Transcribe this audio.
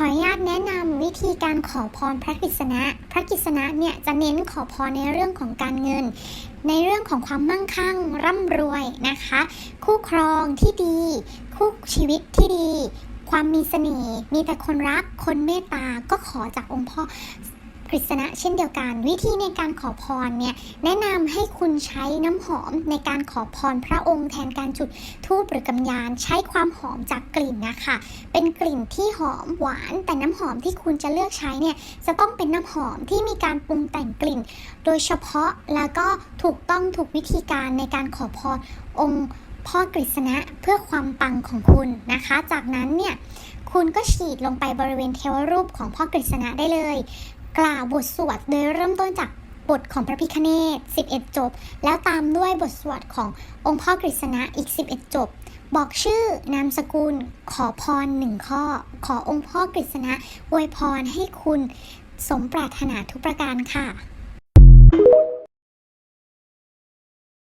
ออนุญาตแนะนำวิธีการขอพรพระกฤษณะ พระกฤษณะเนี่ยจะเน้นขอพรในเรื่องของการเงิน ในเรื่องของความมั่งคั่งร่ำรวยนะคะ คู่ครองที่ดี คู่ชีวิตที่ดี ความมีเสน่ห์มีแต่คนรักคนเมตตาก็ขอจากองค์พ่อ กฤษณะเช่นเดียวกัน วิธีในการขอพรเนี่ยแนะนำให้คุณใช้น้ำหอมในการขอพรพระองค์แทนการจุดธูปหรือกำยานใช้ความหอมจากกลิ่นนะคะ เป็นกลิ่นที่หอมหวาน แต่น้ำหอมที่คุณจะเลือกใช้เนี่ยจะต้องเป็นน้ำหอมที่มีการปรุงแต่งกลิ่น โดยเฉพาะแล้วก็ถูกต้องถูกวิธีการในการขอพรองค์พ่อกฤษณะเพื่อความปังของคุณนะคะ จากนั้นเนี่ยคุณก็ฉีดลงไปบริเวณเทวรูปของพ่อกฤษณะได้เลย กล่าวบทสวดโดยเริ่มต้นจากบทของพระพิคเนศ11 จบ แล้วตามด้วยบทสวดขององค์พ่อกฤษณะอีก 11 จบ บอกชื่อนามสกุล ขอพรหนึ่งข้อ ขอองค์พ่อกฤษณะอวยพรให้คุณสมปรารถนาทุกประการค่ะ